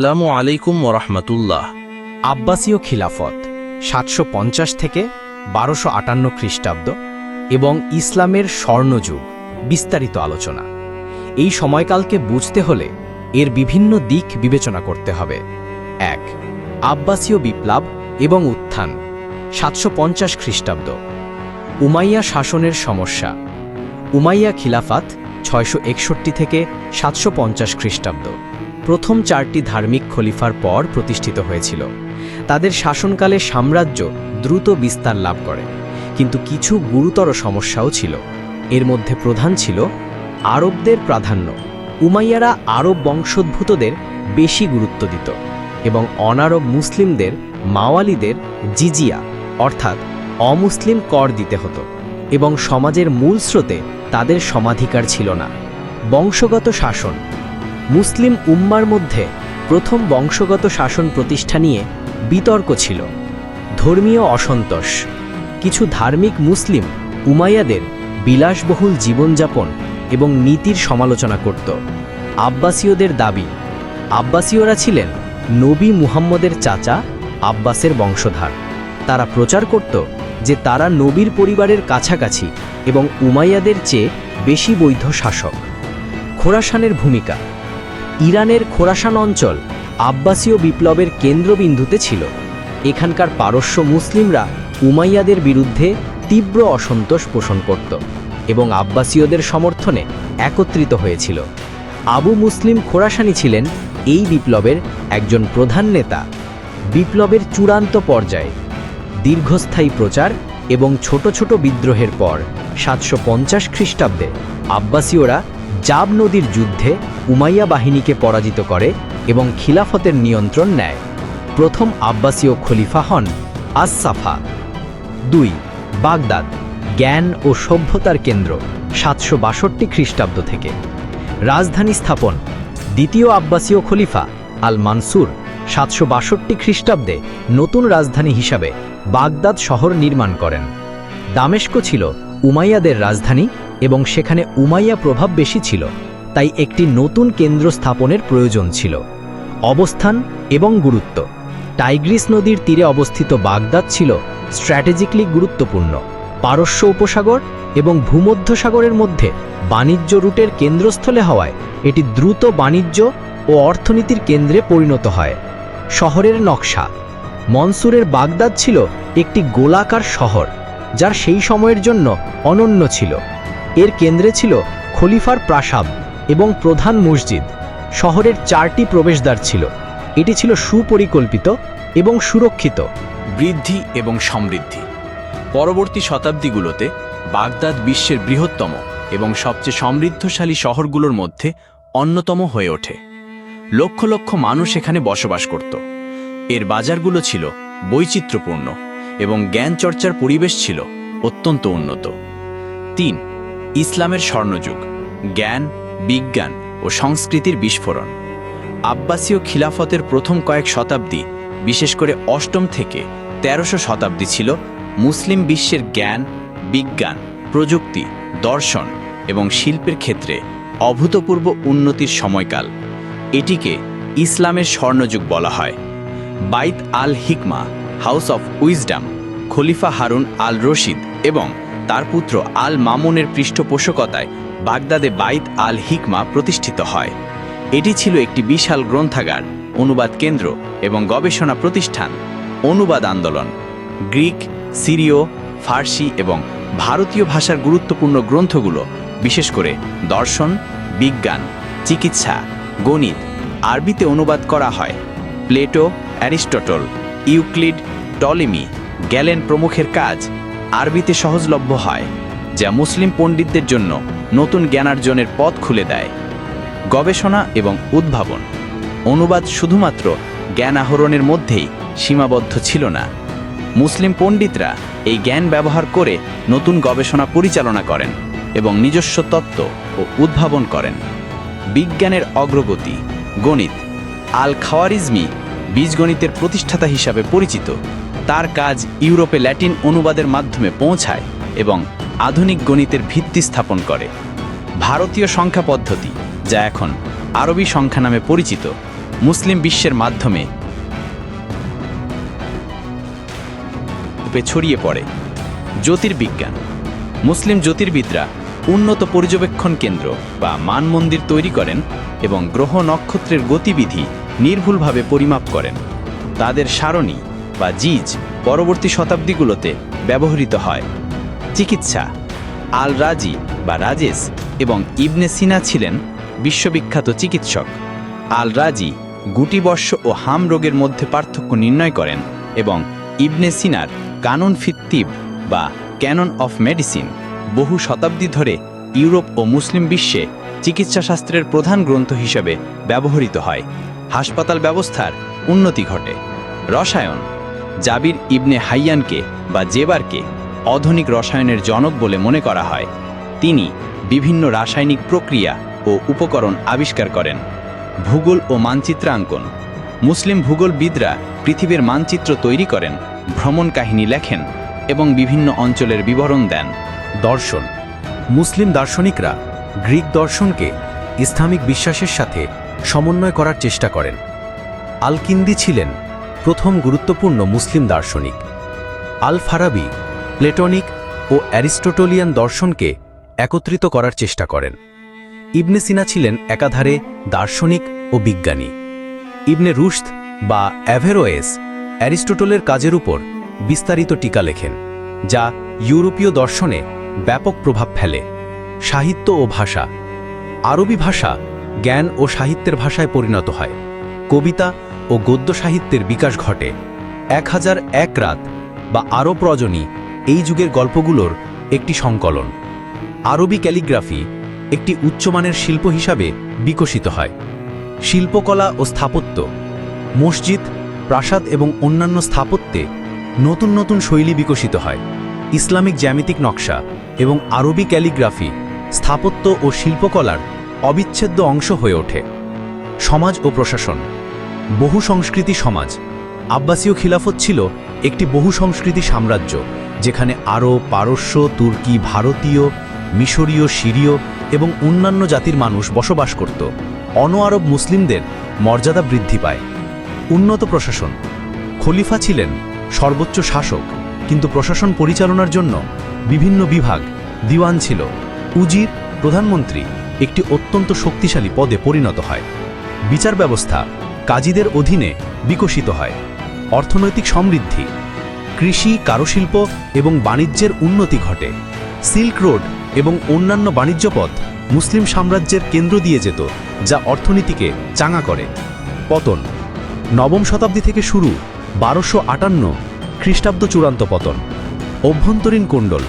আসসালামু আলাইকুম ওরহমতুল্লাহ আব্বাসীয় খিলাফত, সাতশো পঞ্চাশ থেকে বারোশো আটান্ন খ্রিস্টাব্দ এবং ইসলামের স্বর্ণযুগ, বিস্তারিত আলোচনা। এই সময়কালকে বুঝতে হলে এর বিভিন্ন দিক বিবেচনা করতে হবে। এক, আব্বাসীয় বিপ্লব এবং উত্থান, সাতশো পঞ্চাশ খ্রিস্টাব্দ। উমাইয়া শাসনের সমস্যা, উমাইয়া খিলাফাত, ছয়শো একষট্টি থেকে সাতশো পঞ্চাশ খ্রিস্টাব্দ। প্রথম চারটি ধার্মিক খলিফার পর প্রতিষ্ঠিত হয়েছিল। তাদের শাসনকালে সাম্রাজ্য দ্রুত বিস্তার লাভ করে, কিন্তু কিছু গুরুতর সমস্যাও ছিল। এর মধ্যে প্রধান ছিল আরবদের প্রাধান্য। উমাইয়ারা আরব বংশোদ্ভূতদের বেশি গুরুত্ব দিত এবং অনারব মুসলিমদের মাওয়ালিদের জিজিয়া, অর্থাৎ অমুসলিম কর দিতে হতো এবং সমাজের মূল স্রোতে তাদের সমাধিকার ছিল না। বংশগত শাসন মুসলিম উম্মার মধ্যে প্রথম বংশগত শাসন প্রতিষ্ঠা নিয়ে বিতর্ক ছিল। ধর্মীয় অসন্তোষ। কিছু ধার্মিক মুসলিম উমাইয়াদের বিলাসবহুল জীবনযাপন এবং নীতির সমালোচনা করত। আব্বাসীয়দের দাবি, আব্বাসীয়রা ছিলেন নবী মুহাম্মদের চাচা আব্বাসের বংশধার। তারা প্রচার করত যে তারা নবীর পরিবারের কাছাকাছি এবং উমাইয়াদের চেয়ে বেশি বৈধ শাসক। খোরাসানের ভূমিকা ইরানের খোরাসান অঞ্চল আব্বাসীয় বিপ্লবের কেন্দ্রবিন্দুতে ছিল। এখানকার পারস্য মুসলিমরা উমাইয়াদের বিরুদ্ধে তীব্র অসন্তোষ পোষণ করত এবং আব্বাসীয়দের সমর্থনে একত্রিত হয়েছিল। আবু মুসলিম খোরাসানি ছিলেন এই বিপ্লবের একজন প্রধান নেতা। বিপ্লবের চূড়ান্ত পর্যায়ে দীর্ঘস্থায়ী প্রচার এবং ছোট ছোট বিদ্রোহের পর সাতশো পঞ্চাশ খ্রিস্টাব্দে আব্বাসীয়রা জাব নদীর যুদ্ধে উমাইয়া বাহিনীকে পরাজিত করে এবং খিলাফতের নিয়ন্ত্রণ নেয়। প্রথম আব্বাসীয় খলিফা হন আসসাফা। দুই, বাগদাদ। জ্ঞান ও সভ্যতার কেন্দ্র, সাতশো বাষট্টি খ্রিস্টাব্দ থেকে। রাজধানী স্থাপন, দ্বিতীয় আব্বাসীয় খলিফা আল মানসুর সাতশো বাষট্টি খ্রিস্টাব্দে নতুন রাজধানী হিসাবে বাগদাদ শহর নির্মাণ করেন। দামেস্ক ছিল উমাইয়াদের রাজধানী এবং সেখানে উমাইয়া প্রভাব বেশি ছিল, তাই একটি নতুন কেন্দ্র স্থাপনের প্রয়োজন ছিল। অবস্থান এবং গুরুত্ব। টাইগ্রিস নদীর তীরে অবস্থিত বাগদাদ ছিল স্ট্র্যাটেজিকলি গুরুত্বপূর্ণ। পারস্য উপসাগর এবং ভূমধ্যসাগরের মধ্যে বাণিজ্য রুটের কেন্দ্রস্থলে হওয়ায় এটি দ্রুত বাণিজ্য ও অর্থনীতির কেন্দ্রে পরিণত হয়। শহরের নকশা। মনসুরের বাগদাদ ছিল একটি গোলাকার শহর, যার সেই সময়ের জন্য অনন্য ছিল। এর কেন্দ্রে ছিল খলিফার প্রাসাদ এবং প্রধান মসজিদ। শহরের চারটি প্রবেশদ্বার ছিল। এটি ছিল সুপরিকল্পিত এবং সুরক্ষিত। বৃদ্ধি এবং সমৃদ্ধি। পরবর্তী শতাব্দীগুলোতে বাগদাদ বিশ্বের বৃহত্তম এবং সবচেয়ে সমৃদ্ধশালী শহরগুলোর মধ্যে অন্যতম হয়ে ওঠে। লক্ষ লক্ষ মানুষ এখানে বসবাস করত। এর বাজারগুলো ছিল বৈচিত্র্যপূর্ণ এবং জ্ঞান চর্চার পরিবেশ ছিল অত্যন্ত উন্নত। তিন ইসলামের স্বর্ণযুগ, জ্ঞান, বিজ্ঞান ও সংস্কৃতির বিস্ফোরণ। আব্বাসীয় খিলাফতের প্রথম কয়েক শতাব্দী, বিশেষ করে অষ্টম থেকে তেরোশো শতাব্দী ছিল মুসলিম বিশ্বের জ্ঞান, বিজ্ঞান, প্রযুক্তি, দর্শন এবং শিল্পের ক্ষেত্রে অভূতপূর্ব উন্নতির সময়কাল। এটিকে ইসলামের স্বর্ণযুগ বলা হয়। Bayt al Hikma house of wisdom, Khalifa Harun al Rashid এবং তার পুত্র আল মামুনের পৃষ্ঠপোষকতায় বাগদাদে বাইত আল হিকমা প্রতিষ্ঠিত হয়। এটি ছিল একটি বিশাল গ্রন্থাগার, অনুবাদ কেন্দ্র এবং গবেষণা প্রতিষ্ঠান, অনুবাদ আন্দোলন। গ্রিক, সিরিয়, ফার্সি এবং ভারতীয় ভাষার গুরুত্বপূর্ণ গ্রন্থগুলো, বিশেষ করে দর্শন, বিজ্ঞান, চিকিৎসা, গণিত, আরবিতে অনুবাদ করা হয়। Plato, Aristotle, Euclid, Ptolemy, Galen প্রমুখের কাজ আরবিতে সহজলভ্য হয়, যা মুসলিম পণ্ডিতদের জন্য নতুন জ্ঞানার্জনের পথ খুলে দেয়। গবেষণা এবং উদ্ভাবন। অনুবাদ শুধুমাত্র জ্ঞান আহরণের মধ্যেই সীমাবদ্ধ ছিল না। মুসলিম পণ্ডিতরা এই জ্ঞান ব্যবহার করে নতুন গবেষণা পরিচালনা করেন এবং নিজস্ব তত্ত্ব ও উদ্ভাবন করেন। বিজ্ঞানের অগ্রগতি, গণিত আল খাওয়ারিজমি বীজগণিতের প্রতিষ্ঠাতা হিসাবে পরিচিত। তার কাজ ইউরোপে ল্যাটিন অনুবাদের মাধ্যমে পৌঁছায় এবং আধুনিক গণিতের ভিত্তি স্থাপন করে। ভারতীয় সংখ্যা পদ্ধতি, যা এখন আরবি সংখ্যা নামে পরিচিত, মুসলিম বিশ্বের মাধ্যমে ছড়িয়ে পড়ে। জ্যোতির্বিজ্ঞান, মুসলিম জ্যোতির্বিদরা উন্নত পর্যবেক্ষণ কেন্দ্র বা মানমন্দির তৈরি করেন এবং গ্রহ নক্ষত্রের গতিবিধি নির্ভুলভাবে পরিমাপ করেন। তাদের সারণী বা জিজ পরবর্তী শতাব্দীগুলোতে ব্যবহৃত হয়। চিকিৎসা। আল রাজি বা রাজেস এবং ইবনে সিনা ছিলেন বিশ্ববিখ্যাত চিকিৎসক। আল রাজি গুটিবর্ষ ও হাম রোগের মধ্যে পার্থক্য নির্ণয় করেন এবং ইবনে সিনার কানুন ফিত্তিব বা ক্যানন অফ মেডিসিন বহু শতাব্দী ধরে ইউরোপ ও মুসলিম বিশ্বে চিকিৎসাশাস্ত্রের প্রধান গ্রন্থ হিসেবে ব্যবহৃত হয়। হাসপাতাল ব্যবস্থার উন্নতি ঘটে। রসায়ন। জাবির ইবনে হাইয়ানকে বা জেবারকে আধুনিক রসায়নের জনক বলে মনে করা হয়। তিনি বিভিন্ন রাসায়নিক প্রক্রিয়া ও উপকরণ আবিষ্কার করেন। ভূগোল ও মানচিত্রাঙ্কন। মুসলিম ভূগোলবিদরা পৃথিবীর মানচিত্র তৈরি করেন, ভ্রমণ কাহিনী লেখেন এবং বিভিন্ন অঞ্চলের বিবরণ দেন। দর্শন। মুসলিম দার্শনিকরা গ্রিক দর্শনকে ইসলামিক বিশ্বাসের সাথে সমন্বয় করার চেষ্টা করেন। আলকিন্দি ছিলেন প্রথম গুরুত্বপূর্ণ মুসলিম দার্শনিক। আল ফারাবি প্লেটনিক ও অ্যারিস্টোটলিয়ান দর্শনকে একত্রিত করার চেষ্টা করেন। ইবনে সিনা ছিলেন একাধারে দার্শনিক ও বিজ্ঞানী। ইবনে রুশদ বা অ্যাভেরোয়েস অ্যারিস্টোটলের কাজের উপর বিস্তারিত টিকা লেখেন, যা ইউরোপীয় দর্শনে ব্যাপক প্রভাব ফেলে। সাহিত্য ও ভাষা। আরবি ভাষা জ্ঞান ও সাহিত্যের ভাষায় পরিণত হয়। কবিতা ও গদ্য সাহিত্যের বিকাশ ঘটে। এক হাজার এক রাত বা আরব রজনী এই যুগের গল্পগুলোর একটি সংকলন। আরবি ক্যালিগ্রাফি একটি উচ্চমানের শিল্প হিসাবে বিকশিত হয়। শিল্পকলা ও স্থাপত্য, মসজিদ, প্রাসাদ এবং অন্যান্য স্থাপত্যে নতুন নতুন শৈলী বিকশিত হয়। ইসলামিক জ্যামিতিক নকশা এবং আরবি ক্যালিগ্রাফি স্থাপত্য ও শিল্পকলার অবিচ্ছেদ্য অংশ হয়ে ওঠে। সমাজ ও প্রশাসন বহু সংস্কৃতি সমাজ। আব্বাসীয় খিলাফত ছিল একটি বহু সংস্কৃতি সাম্রাজ্য, যেখানে আরব, পারস্য, তুর্কি, ভারতীয়, মিশরীয়, সিরীয় এবং অন্যান্য জাতির মানুষ বসবাস করত। অন আরব মুসলিমদের মর্যাদা বৃদ্ধি পায়। উন্নত প্রশাসন। খলিফা ছিলেন সর্বোচ্চ শাসক, কিন্তু প্রশাসন পরিচালনার জন্য বিভিন্ন বিভাগ, দিওয়ান ছিল। উজির, প্রধানমন্ত্রী, একটি অত্যন্ত শক্তিশালী পদে পরিণত হয়। বিচার ব্যবস্থা। কাজীদের অধীনে বিকশিত হয়। অর্থনৈতিক সমৃদ্ধি, কৃষি, কারুশিল্প এবং বাণিজ্যের উন্নতি ঘটে। সিল্ক রোড এবং অন্যান্য বাণিজ্য পথ মুসলিম সাম্রাজ্যের কেন্দ্র দিয়ে যেত, যা অর্থনীতিকে চাঙা করে। পতন, নবম শতাব্দী থেকে শুরু, বারোশো আটান্ন খ্রিস্টাব্দ চূড়ান্ত পতন। অভ্যন্তরীণ কোণ্ডল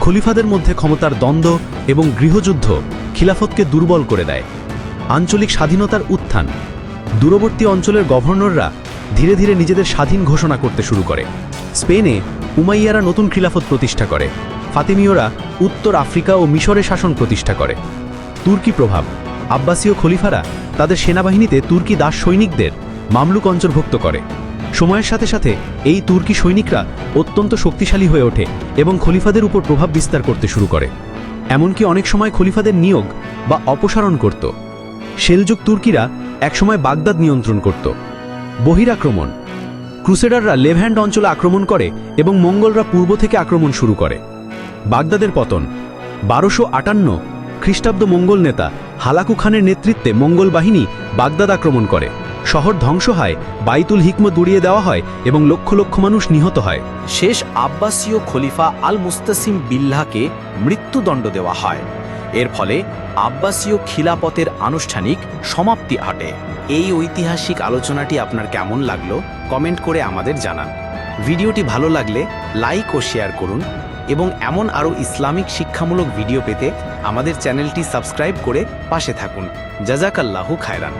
খলিফাদের মধ্যে ক্ষমতার দ্বন্দ্ব এবং গৃহযুদ্ধ খিলাফতকে দুর্বল করে দেয়। আঞ্চলিক স্বাধীনতার উত্থান দূরবর্তী অঞ্চলের গভর্নররা ধীরে ধীরে নিজেদের স্বাধীন ঘোষণা করতে শুরু করে। স্পেনে উমাইয়ারা নতুন খিলাফত প্রতিষ্ঠা করে। ফাতিমীয়রা উত্তর আফ্রিকা ও মিশরে শাসন প্রতিষ্ঠা করে। তুর্কি প্রভাব। আব্বাসীয় খলিফারা তাদের সেনাবাহিনীতে তুর্কি দাস সৈনিকদের মামলুক অন্তর্ভুক্ত করে। সময়ের সাথে সাথে এই তুর্কি সৈনিকরা অত্যন্ত শক্তিশালী হয়ে ওঠে এবং খলিফাদের উপর প্রভাব বিস্তার করতে শুরু করে। এমনকি অনেক সময় খলিফাদের নিয়োগ বা অপসারণ করত। সেলযুগ তুর্কিরা একসময় বাগদাদ নিয়ন্ত্রণ করত। বহিরাক্রমণ। ক্রুসেডাররা লেভ্যান্ড অঞ্চলে আক্রমণ করে এবং মঙ্গলরা পূর্ব থেকে আক্রমণ শুরু করে। বাগদাদের পতন। বারোশো আটান্ন খ্রিস্টাব্দ মঙ্গল নেতা হালাকু খানের নেতৃত্বে মঙ্গল বাহিনী বাগদাদ আক্রমণ করে। শহর ধ্বংস হয়, বাইতুল হিকমত উড়িয়ে দেওয়া হয় এবং লক্ষ লক্ষ মানুষ নিহত হয়। শেষ আব্বাসীয় খলিফা আল মুস্তাসিম বিল্লাহকে মৃত্যুদণ্ড দেওয়া হয়। এর ফলে আব্বাসীয় খিলাপতের আনুষ্ঠানিক সমাপ্তি ঘটে। এই ঐতিহাসিক আলোচনাটি আপনার কেমন লাগল কমেন্ট করে আমাদের জানান। ভিডিওটি ভালো লাগলে লাইক ও শেয়ার করুন এবং এমন আরও ইসলামিক শিক্ষামূলক ভিডিও পেতে আমাদের চ্যানেলটি সাবস্ক্রাইব করে পাশে থাকুন। জাজাকাল্লাহু খায়রান।